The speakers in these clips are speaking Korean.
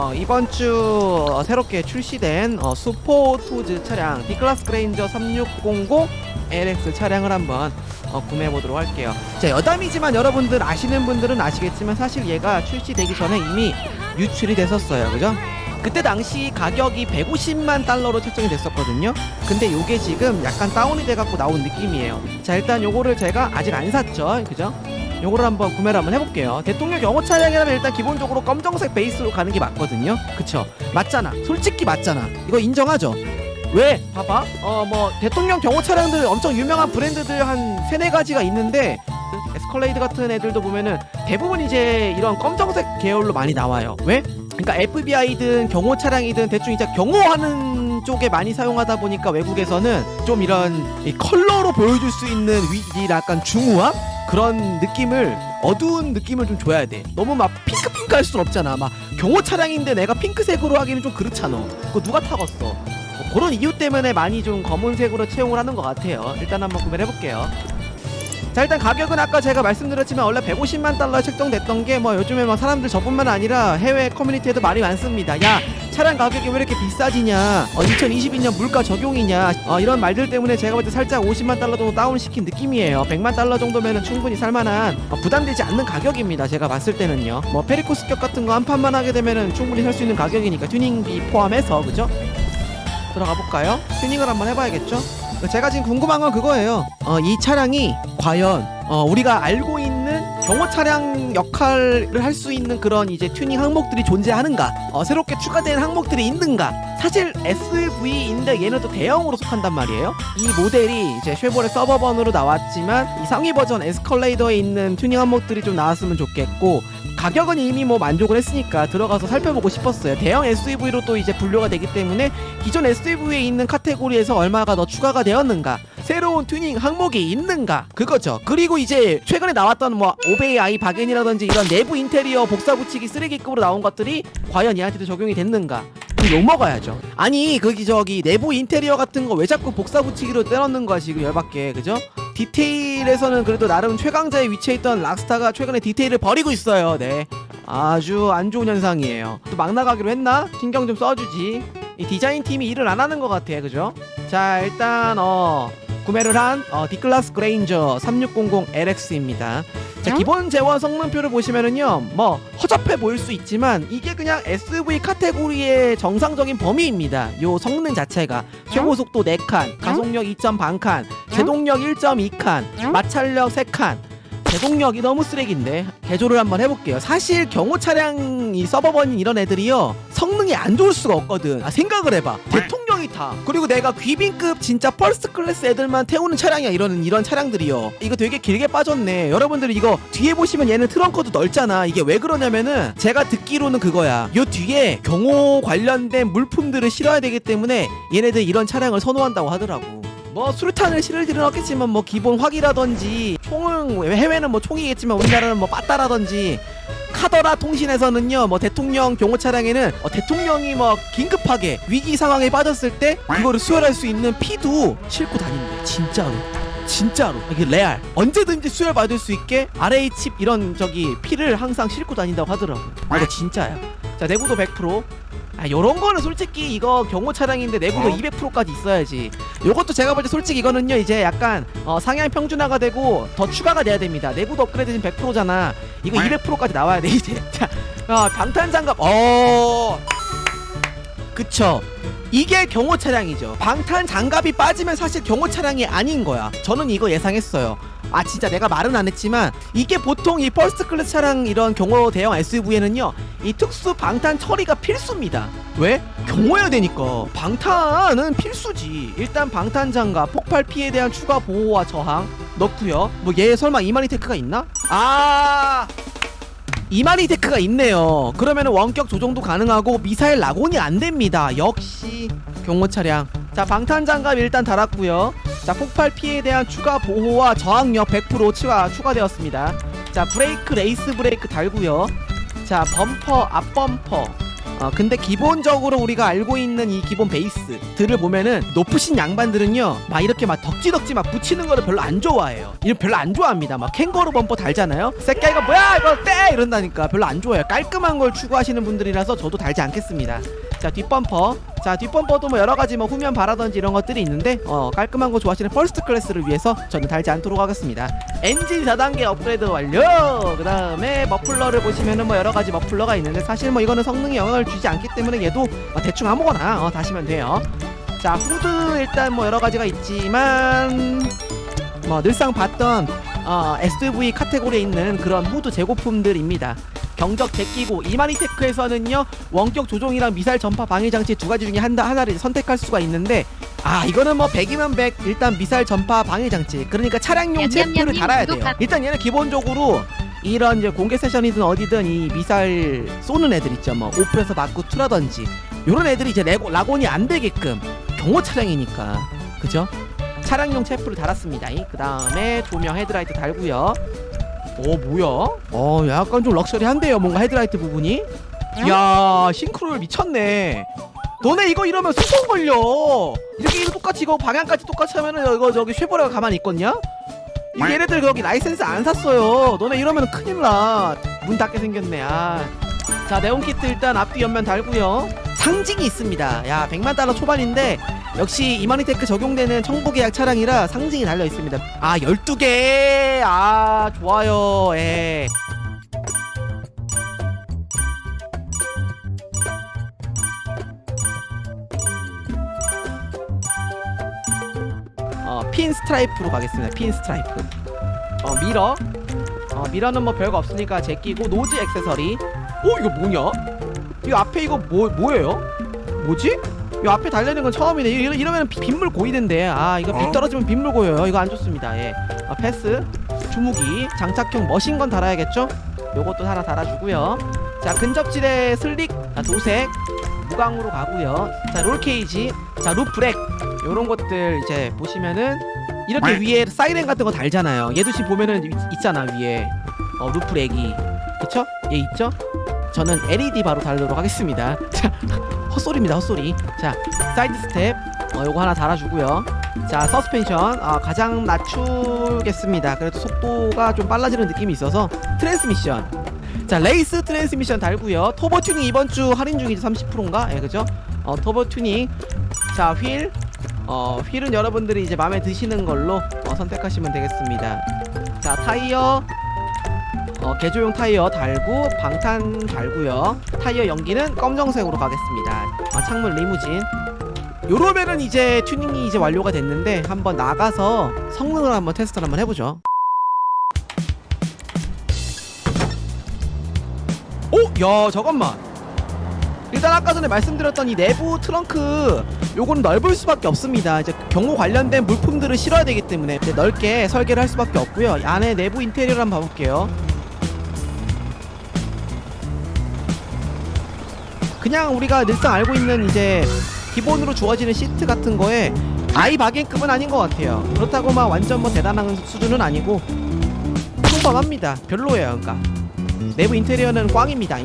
어, 이번 주 어, 새롭게 출시된 어, 수포토즈 차량 디클라스 그레인저 3600 LX 차량을 한번 어, 구매해 보도록 할게요. 자, 여담이지만 여러분들 아시는 분들은 아시겠지만 사실 얘가 출시되기 전에 이미 유출이 됐었어요. 그죠? 그때 당시 가격이 150만 달러로 책정이 됐었거든요. 근데 요게 지금 약간 다운이 돼 갖고 나온 느낌이에요. 자, 일단 요거를 제가 아직 안 샀죠. 그죠? 요거를 한번 구매를 한번 해볼게요. 대통령 경호 차량이라면 일단 기본적으로 검정색 베이스로 가는 게 맞거든요. 그쵸? 맞잖아. 솔직히 맞잖아. 이거 인정하죠? 왜? 봐봐. 어, 뭐, 대통령 경호 차량들 엄청 유명한 브랜드들 한 세네 가지가 있는데, 에스컬레이드 같은 애들도 보면은 대부분 이제 이런 검정색 계열로 많이 나와요. 왜? 그러니까 FBI든 경호 차량이든 대충 이제 경호하는 쪽에 많이 사용하다 보니까 외국에서는 좀 이런 이 컬러로 보여줄 수 있는 위, 이 약간 중후함 그런 느낌을 어두운 느낌을 좀 줘야 돼. 너무 막 핑크핑크 할 순 없잖아. 막 경호 차량인데 내가 핑크색으로 하기는 좀 그렇잖아. 그거 누가 타겠어? 뭐 그런 이유 때문에 많이 좀 검은색으로 채용을 하는 것 같아요. 일단 한번 구매를 해볼게요. 자 일단 가격은 아까 제가 말씀드렸지만 원래 150만 달러 책정됐던 게 뭐 요즘에 막 사람들 저뿐만 아니라 해외 커뮤니티에도 말이 많습니다. 야 차량 가격이 왜 이렇게 비싸지냐? 어, 2022년 물가 적용이냐? 어, 이런 말들 때문에 제가 볼 때 살짝 50만 달러 정도 다운시킨 느낌이에요. 100만 달러 정도면은 충분히 살만한 어, 부담되지 않는 가격입니다. 제가 봤을 때는요. 뭐 페리코스격 같은 거 한 판만 하게 되면은 충분히 살 수 있는 가격이니까 튜닝비 포함해서 그죠? 들어가 볼까요? 튜닝을 한번 해봐야겠죠? 제가 지금 궁금한 건 그거예요. 어, 이 차량이 과연 어, 우리가 알고 경호 차량 역할을 할 수 있는 그런 이제 튜닝 항목들이 존재하는가? 어, 새롭게 추가된 항목들이 있는가? 사실 SUV인데 얘는 또 대형으로 속한단 말이에요. 이 모델이 이제 쉐보레 서버번으로 나왔지만 이 상위 버전 에스컬레이더에 있는 튜닝 항목들이 좀 나왔으면 좋겠고 가격은 이미 뭐 만족을 했으니까 들어가서 살펴보고 싶었어요. 대형 SUV로 또 이제 분류가 되기 때문에 기존 SUV에 있는 카테고리에서 얼마가 더 추가가 되었는가, 새로운 튜닝 항목이 있는가, 그거죠. 그리고 이제 최근에 나왔던 뭐 오베이 아이 박앤이라든지 이런 내부 인테리어 복사 붙이기 쓰레기급으로 나온 것들이 과연 얘한테도 적용이 됐는가? 욕 먹어야죠. 아니 거기 저기 내부 인테리어 같은 거 왜 자꾸 복사 붙이기로 떼놓는 거야 지금 열받게 그죠? 디테일에서는 그래도 나름 최강자의 위치에 있던 락스타가 최근에 디테일을 버리고 있어요. 네. 아주 안 좋은 현상이에요. 또 막 나가기로 했나? 신경 좀 써주지. 이 디자인 팀이 일을 안 하는 것 같아, 그죠? 자, 일단 어 구매를 한 어, 디클라스 그레인저 3600 LX입니다. 자, 기본 재원 성능표를 보시면은요, 뭐 허접해 보일 수 있지만 이게 그냥 SUV 카테고리의 정상적인 범위입니다. 요 성능 자체가 최고 속도 4칸, 가속력 2.반칸, 제동력 1.2칸, 마찰력 3칸. 제동력이 너무 쓰레기인데 개조를 한번 해볼게요. 사실 경호 차량 이 서버번인 이런 애들이요 성능이 안 좋을 수가 없거든. 아 생각을 해봐. 대통령이 타. 그리고 내가 귀빈급 진짜 펄스트 클래스 애들만 태우는 차량이야 이런 이런 차량들이요. 이거 되게 길게 빠졌네. 여러분들 이거 뒤에 보시면 얘는 트렁크도 넓잖아. 이게 왜 그러냐면은 제가 듣기로는 그거야. 요 뒤에 경호 관련된 물품들을 실어야 되기 때문에 얘네들 이런 차량을 선호한다고 하더라고. 뭐 수류탄을 실을 일은 없겠지만 뭐 기본 화기라든지 총은 해외는 뭐 총이겠지만 우리나라는 뭐 빠따라든지 카더라 통신에서는요 뭐 대통령 경호 차량에는 어, 대통령이 뭐 긴급하게 위기 상황에 빠졌을 때 그거를 수혈할 수 있는 피도 싣고 다닌대 진짜로. 진짜로. 이게 레알. 언제든지 수혈 받을 수 있게 칩 이런 저기 피를 항상 싣고 다닌다고 하더라고 이거 진짜야. 자 내구도 100% 아 요런 거는 솔직히 이거 경호 차량인데 내구도 어? 200%까지 있어야지. 요것도 제가 볼 때 솔직히 이거는요 이제 약간 어, 상향 평준화가 되고 더 추가가 돼야 됩니다. 내구도 업그레이드 지금 100%잖아. 이거 200%까지 나와야 돼 이제. 자 어, 방탄 장갑. 어 그쵸? 이게 경호 차량이죠. 방탄 장갑이 빠지면 사실 경호 차량이 아닌 거야. 저는 이거 예상했어요. 아 진짜 내가 말은 안 했지만 이게 보통 이 퍼스트 클래스 차량 이런 경호 대형 SUV에는요 이 특수 방탄 처리가 필수입니다. 왜? 경호해야 되니까. 방탄은 필수지. 일단 방탄 장갑 폭발 피해에 대한 추가 보호와 저항. 넣고요. 뭐 얘 설마 이마니 테크가 있나? 아 이마니 테크가 있네요. 그러면 원격 조종도 가능하고 미사일 낙온이 안 됩니다. 역시 경호 차량. 자 방탄 장갑 일단 달았고요. 자 폭발 피해에 대한 추가 보호와 저항력 100% 추가 추가되었습니다. 자 브레이크 레이스 브레이크 달고요. 자 범퍼 앞 범퍼 어, 근데 기본적으로 우리가 알고 있는 이 기본 베이스들을 보면은 높으신 양반들은요 막 이렇게 막 덕지덕지 막 붙이는 거를 별로 안 좋아해요. 이거 별로 안 좋아합니다. 막 캥거루 범퍼 달잖아요? 새끼야 이거 뭐야 이거 떼! 이런다니까 별로 안 좋아해요. 깔끔한 걸 추구하시는 분들이라서 저도 달지 않겠습니다. 자 뒷범퍼 자 뒷범퍼도 뭐 여러가지 뭐 후면 바라든지 이런 것들이 있는데 어 깔끔한 거 좋아하시는 퍼스트 클래스를 위해서 저는 달지 않도록 하겠습니다. 엔진 4단계 업그레이드 완료! 그 다음에 머플러를 보시면은 뭐 여러가지 머플러가 있는데 사실 뭐 이거는 성능에 영향을 주지 않기 때문에 얘도 어, 대충 아무거나 어, 다시면 돼요. 자 후드 일단 뭐 여러가지가 있지만 뭐 늘상 봤던 어, SUV 카테고리에 있는 그런 후드 재고품들입니다 경적 제끼고 이마니테크에서는요 원격 조종이랑 미사일 전파 방해 장치 두 가지 중에 한, 하나를 선택할 수가 있는데 아 이거는 뭐 100이면 100 일단 미사일 전파 방해 장치. 그러니까 차량용 체프를 달아야 돼요. 일단 얘는 기본적으로 이런 이제 공개 세션이든 어디든 이 미사일 쏘는 애들 있죠. 뭐 오프에서 맞고 투라든지. 요런 애들이 이제 레고, 라곤이 안 되게끔 경호 차량이니까. 그죠? 차량용 체프를 달았습니다. 그 다음에 조명 헤드라이트 달고요 어 뭐야? 어 약간 좀 럭셔리한데요 뭔가 헤드라이트 부분이? 야 싱크로율 미쳤네. 너네 이거 이러면 소송 걸려. 이렇게 이거 똑같이 이거 방향까지 똑같이 하면은 이거 저기 쉐보레가 가만히 있겠냐? 이게 얘네들 여기 라이센스 안 샀어요. 너네 이러면 큰일 나문 닫게 생겼네. 아. 자 네온 키트 일단 앞뒤 옆면 달고요 상징이 있습니다 야 100만 달러 초반인데 역시 이마니테크 적용되는 청구 계약 차량이라 상징이 달려 있습니다 아 12개 아 좋아요 예. 어, 핀 스트라이프로 가겠습니다. 핀 스트라이프. 어, 미러. 어, 미러는 뭐 별거 없으니까 제끼고 노즈 액세서리. 어, 이거 뭐냐? 이거 앞에 이거 뭐 뭐예요? 뭐지? 이 앞에 달려있는 건 처음이네. 이러, 이러면 비- 빗물 고이는데. 아, 이거 빗 떨어지면 빗물 고여요. 이거 안 좋습니다. 예. 아, 패스. 주무기. 장착형 머신건 달아야겠죠? 요것도 하나 달아주고요. 자, 근접질의 슬릭. 자, 도색. 무광으로 가고요. 자, 롤 케이지. 자, 루프렉. 요런 것들 이제 보시면은 이렇게 위에 사이렌 같은 거 달잖아요. 얘도 지금 보면은 있, 있잖아 위에 어 루프렉이 그쵸? 얘 있죠? 저는 LED 바로 달도록 하겠습니다. 자 헛소리입니다 헛소리. 자 사이드 스텝 어 요거 하나 달아주고요. 자 서스펜션 아 가장 낮추겠습니다. 그래도 속도가 좀 빨라지는 느낌이 있어서 트랜스미션 자 레이스 트랜스미션 달고요. 터보 튜닝 이번 주 할인 중이죠 30%인가? 예 그죠? 어 터보 튜닝 자 휠 어, 휠은 여러분들이 이제 마음에 드시는 걸로 어, 선택하시면 되겠습니다. 자, 타이어 어, 개조용 타이어 달고 방탄 달고요. 타이어 연기는 검정색으로 가겠습니다. 아, 창문 리무진. 요러면은 이제 튜닝이 이제 완료가 됐는데 한번 나가서 성능을 한번 테스트를 한번 해보죠. 오, 야, 잠깐만. 일단 아까 전에 말씀드렸던 이 내부 트렁크 요거는 넓을 수밖에 없습니다. 이제 경호 관련된 물품들을 실어야 되기 때문에 넓게 설계를 할 수밖에 없고요. 이 안에 내부 인테리어를 한번 봐볼게요. 그냥 우리가 늘상 알고 있는 이제 기본으로 주어지는 시트 같은 거에 아이 바겐급은 아닌 것 같아요. 그렇다고 막 완전 뭐 대단한 수준은 아니고 평범합니다. 별로예요, 그러니까. 내부 인테리어는 꽝입니다.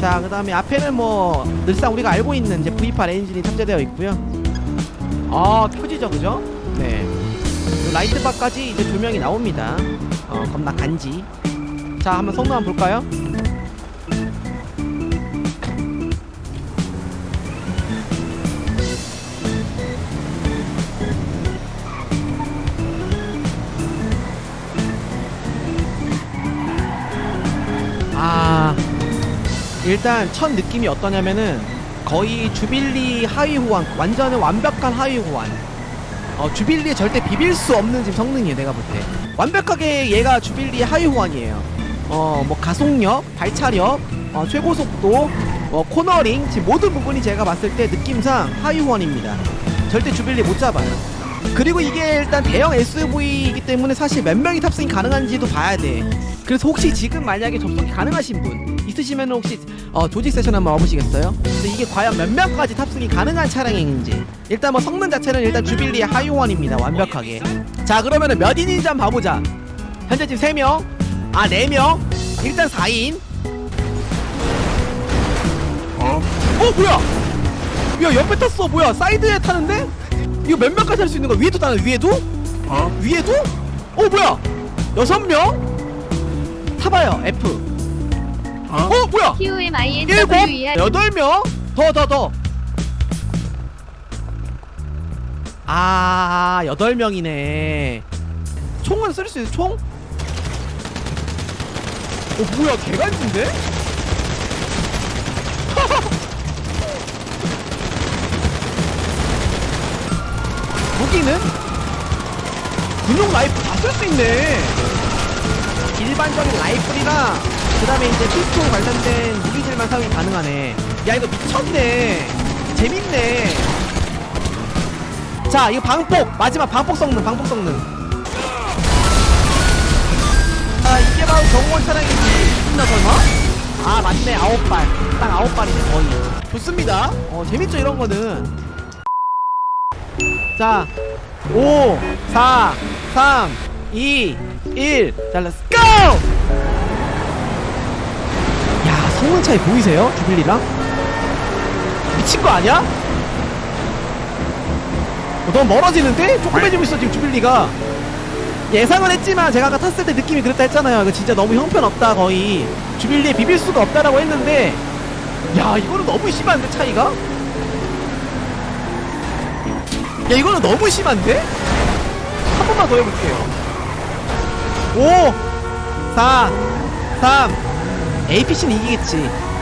자, 그 다음에 앞에는 뭐 늘상 우리가 알고 있는 이제 V8 엔진이 탑재되어 있고요. 아, 표지죠, 그죠? 네. 요 라이트 바까지 이제 조명이 나옵니다. 어, 겁나 간지. 자, 한번 성능 한번 볼까요? 일단 첫 느낌이 어떠냐면은 거의 주빌리 하위 호환 완전히 완벽한 하위 호환 어 주빌리에 절대 비빌 수 없는 지금 성능이에요 내가 볼 때. 완벽하게 얘가 주빌리 하위 호환이에요. 어 뭐 가속력 발차력 어 최고 속도 어 코너링 지금 모든 부분이 제가 봤을 때 느낌상 하위 호환입니다. 절대 주빌리 못 잡아요. 그리고 이게 일단 대형 SUV이기 때문에 사실 몇 명이 탑승이 가능한지도 봐야 돼. 그래서 혹시 지금 만약에 접속이 가능하신 분 있으시면 혹시 어, 조직 세션 한번 와보시겠어요? 근데 이게 과연 몇 명까지 탑승이 가능한 차량인지. 일단 뭐 성능 자체는 일단 주빌리의 하이원입니다 완벽하게. 자 그러면은 몇 인인지 한번 봐보자. 현재 지금 3명. 아 4명. 일단 4인. 어? 뭐야? 야 옆에 탔어. 뭐야 사이드에 타는데? 이거 몇 명까지 할 수 있는 거야? 위에도 타는 위에도? 위에도? 어 뭐야? 여섯 명? 타봐요 F 어 뭐야 일곱 QMINWER 여덟 명 더 더 더. 아 여덟 명이네. 총은 쓸 수 있어 총? 어 뭐야 개간지인데? 무기는 군용 라이플 다쓸 수 있네. 일반적인 라이플이랑 그 다음에 이제 피스톨 관련된 무기들만 사용이 가능하네. 야 이거 미쳤네. 재밌네. 자 이거 방폭 마지막 방폭 성능 방폭 성능. 아 이게 바로 정원 차량이지. 있나 설마? 아 맞네 아홉 발. 딱 아홉 발이네 거의. 좋습니다. 어 재밌죠 이런 거는. 자 5, 4, 3, 2, 1. 자, 렛츠 고! 야, 성능 차이 보이세요? 주빌리랑? 미친 거 아니야? 어, 너무 멀어지는데? 조그매지고 있어, 지금 주빌리가. 예상은 했지만 제가 아까 탔을 때 느낌이 그랬다 했잖아요. 이거 진짜 너무 형편없다, 거의. 주빌리에 비빌 수가 없다라고 했는데, 야, 이거는 너무 심한데, 차이가? 야, 이거는 너무 심한데? 한 번만 더 해볼게요. 5, 4, 3, APC는 이기겠지.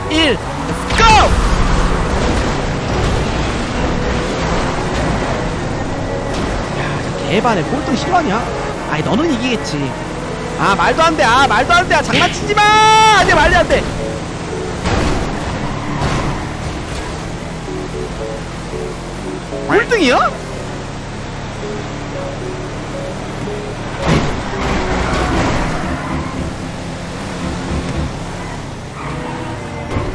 1, 고! 야, 개반에 꼴등 실화냐? 아니, 너는 이기겠지. 아, 말도 안 돼. 아, 말도 안 돼. 아, 장난치지 마! 안 돼, 말도 안 돼. 꼴등이야?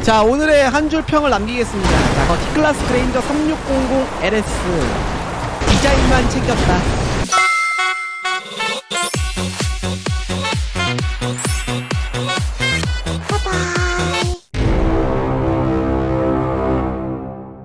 자 오늘의 한 줄 평을 남기겠습니다. 자, 거 T클래스 그레인저 3600 LS 디자인만 챙겼다